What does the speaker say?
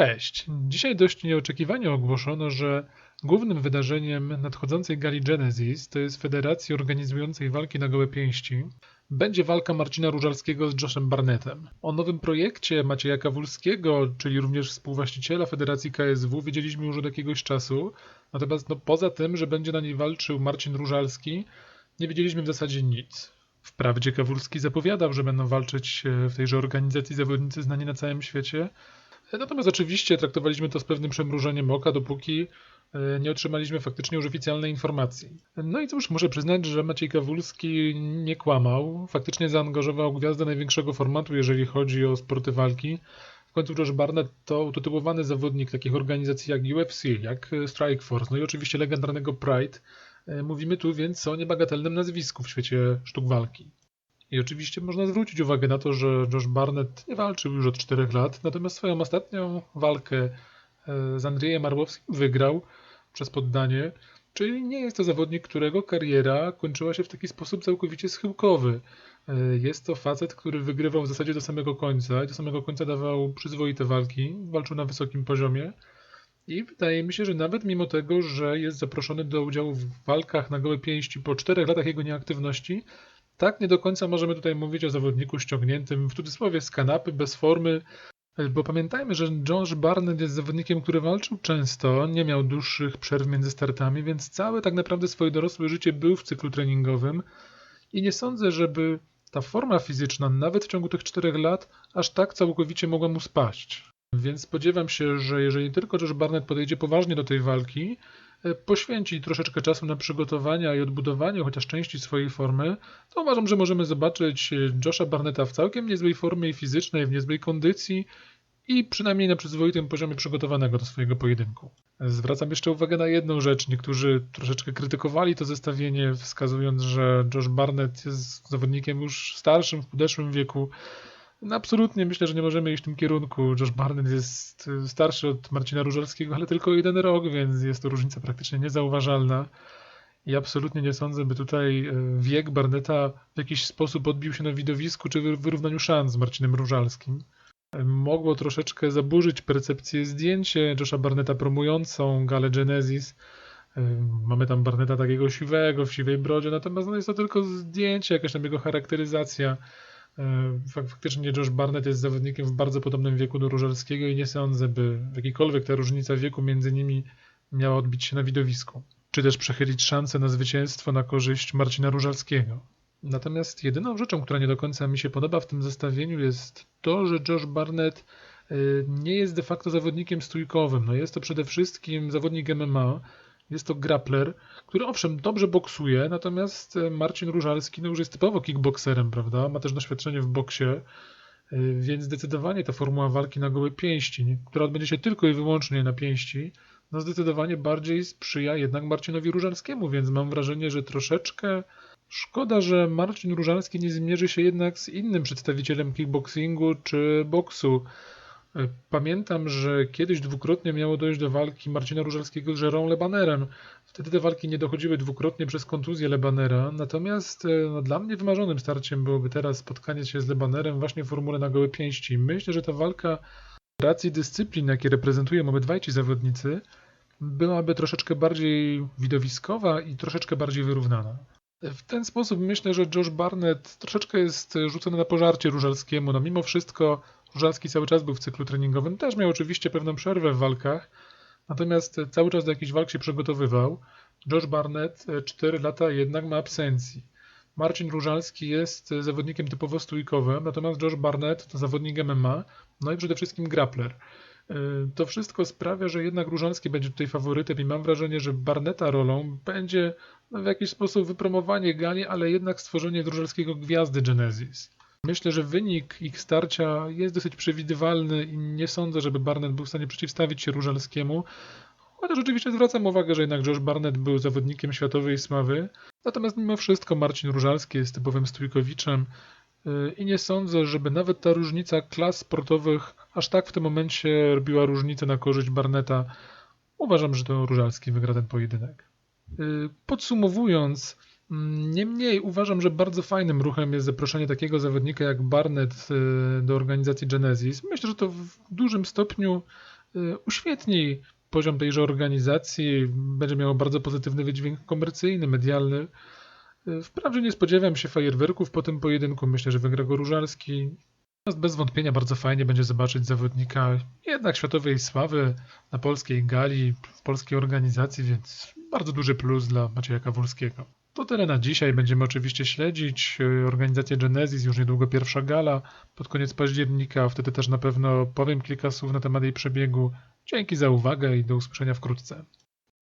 Cześć. Dzisiaj dość nieoczekiwanie ogłoszono, że głównym wydarzeniem nadchodzącej gali Genesis, to jest federacji organizującej walki na gołe pięści, będzie walka Marcina Różalskiego z Joshem Barnettem. O nowym projekcie Macieja Kawulskiego, czyli również współwłaściciela Federacji KSW, wiedzieliśmy już od jakiegoś czasu, natomiast no, poza tym, że będzie na niej walczył Marcin Różalski, nie wiedzieliśmy w zasadzie nic. Wprawdzie Kawulski zapowiadał, że będą walczyć e, w tejże organizacji zawodnicy znani na całym świecie, Natomiast oczywiście traktowaliśmy to z pewnym przemrużeniem oka, dopóki e, nie otrzymaliśmy faktycznie już oficjalnej informacji. No i cóż, muszę przyznać, że Maciej Kawulski nie kłamał. Faktycznie zaangażował gwiazdę największego formatu, jeżeli chodzi o sporty walki. W końcu Josh Barnett to utytułowany zawodnik takich organizacji jak UFC, jak Strikeforce, no i oczywiście legendarnego Pride. E, mówimy tu więc o niebagatelnym nazwisku w świecie sztuk walki. I oczywiście można zwrócić uwagę na to, że Josh Barnett nie walczył już od 4 lat, natomiast swoją ostatnią walkę e, z Andrzejem Arłowskim wygrał przez poddanie, czyli nie jest to zawodnik, którego kariera kończyła się w taki sposób całkowicie schyłkowy. E, jest to facet, który wygrywał w zasadzie do samego końca i do samego końca dawał przyzwoite walki, walczył na wysokim poziomie. I wydaje mi się, że nawet mimo tego, że jest zaproszony do udziału w walkach na gołe pięści po 4 latach jego nieaktywności, tak nie do końca możemy tutaj mówić o zawodniku ściągniętym w cudzysłowie z kanapy, bez formy, bo pamiętajmy, że Josh Barnett jest zawodnikiem, który walczył często, nie miał dłuższych przerw między startami, więc całe tak naprawdę swoje dorosłe życie był w cyklu treningowym i nie sądzę, żeby ta forma fizyczna nawet w ciągu tych czterech lat aż tak całkowicie mogła mu spaść. Więc spodziewam się, że jeżeli tylko Josh Barnett podejdzie poważnie do tej walki, E, poświęci troszeczkę czasu na przygotowania i odbudowanie chociaż części swojej formy, to uważam, że możemy zobaczyć e, Josha Barnetta w całkiem niezłej formie fizycznej, w niezłej kondycji i przynajmniej na przyzwoitym poziomie przygotowanego do swojego pojedynku. Zwracam jeszcze uwagę na jedną rzecz. Niektórzy troszeczkę krytykowali to zestawienie, wskazując, że Josh Barnett jest zawodnikiem już starszym, w podeszłym wieku. No absolutnie myślę, że nie możemy iść w tym kierunku. Josh Barnett jest y, starszy od Marcina Różalskiego, ale tylko jeden rok, więc jest to różnica praktycznie niezauważalna. I absolutnie nie sądzę, by tutaj y, wiek Barnetta w jakiś sposób odbił się na widowisku czy wyrównaniu szans z Marcinem Różalskim. Mogło troszeczkę zaburzyć percepcję zdjęcie Josha Barnetta promującą galę Genesis. Y, mamy tam Barnetta takiego siwego, w siwej brodzie, natomiast no jest to tylko zdjęcie, jakaś tam jego charakteryzacja. E, faktycznie Josh Barnett jest zawodnikiem w bardzo podobnym wieku do Różalskiego i nie sądzę, by jakikolwiek ta różnica wieku między nimi miała odbić się na widowisku, czy też przechylić szansę na zwycięstwo na korzyść Marcina Różalskiego. Natomiast jedyną rzeczą, która nie do końca mi się podoba w tym zestawieniu jest to, że Josh Barnett e, nie jest de facto zawodnikiem stójkowym. No jest to przede wszystkim zawodnik MMA, jest to grappler, który owszem dobrze boksuje, natomiast e, Marcin Różalski no już jest typowo kickboxerem, prawda? Ma też doświadczenie w boksie, e, więc zdecydowanie ta formuła walki na gołe pięści, która odbędzie się tylko i wyłącznie na pięści, no zdecydowanie bardziej sprzyja jednak Marcinowi Różalskiemu, więc mam wrażenie, że troszeczkę szkoda, że Marcin Różalski nie zmierzy się jednak z innym przedstawicielem kickboxingu czy boksu. E, pamiętam, że kiedyś dwukrotnie miało dojść do walki Marcina Różalskiego z Jerome Lebanerem. Wtedy te walki nie dochodziły dwukrotnie przez kontuzję Lebanera, natomiast e, no, dla mnie wymarzonym starciem byłoby teraz spotkanie się z Lebanerem właśnie w formule na gołe pięści. Myślę, że ta walka racji dyscyplin, jakie reprezentują obydwaj ci zawodnicy, byłaby troszeczkę bardziej widowiskowa i troszeczkę bardziej wyrównana. W ten sposób myślę, że Josh Barnett troszeczkę jest rzucony na pożarcie Różalskiemu. No mimo wszystko Różalski cały czas był w cyklu treningowym, też miał oczywiście pewną przerwę w walkach, natomiast cały czas do jakichś walk się przygotowywał. Josh Barnett 4 lata jednak ma absencji. Marcin Różalski jest zawodnikiem typowo stójkowym, natomiast Josh Barnett to zawodnik MMA, no i przede wszystkim grappler. To wszystko sprawia, że jednak Różalski będzie tutaj faworytem i mam wrażenie, że Barneta rolą będzie w jakiś sposób wypromowanie gali, ale jednak stworzenie Różalskiego gwiazdy Genesis. Myślę, że wynik ich starcia jest dosyć przewidywalny i nie sądzę, żeby Barnett był w stanie przeciwstawić się Różalskiemu. Chociaż oczywiście zwracam uwagę, że jednak Josh Barnett był zawodnikiem światowej sławy. Natomiast mimo wszystko Marcin Różalski jest typowym stójkowiczem y, i nie sądzę, żeby nawet ta różnica klas sportowych aż tak w tym momencie robiła różnicę na korzyść Barneta. Uważam, że to Różalski wygra ten pojedynek. Y, podsumowując, Niemniej uważam, że bardzo fajnym ruchem jest zaproszenie takiego zawodnika jak Barnett y, do organizacji Genesis. Myślę, że to w dużym stopniu y, uświetni poziom tejże organizacji, będzie miało bardzo pozytywny wydźwięk komercyjny, medialny. Y, Wprawdzie nie spodziewam się fajerwerków po tym pojedynku, myślę, że wygra go Różalski. Natomiast bez wątpienia bardzo fajnie będzie zobaczyć zawodnika jednak światowej sławy na polskiej gali, w polskiej organizacji, więc bardzo duży plus dla Macieja Kawulskiego. To tyle na dzisiaj. Będziemy oczywiście śledzić y, organizację Genesis, już niedługo pierwsza gala pod koniec października. Wtedy też na pewno powiem kilka słów na temat jej przebiegu. Dzięki za uwagę i do usłyszenia wkrótce.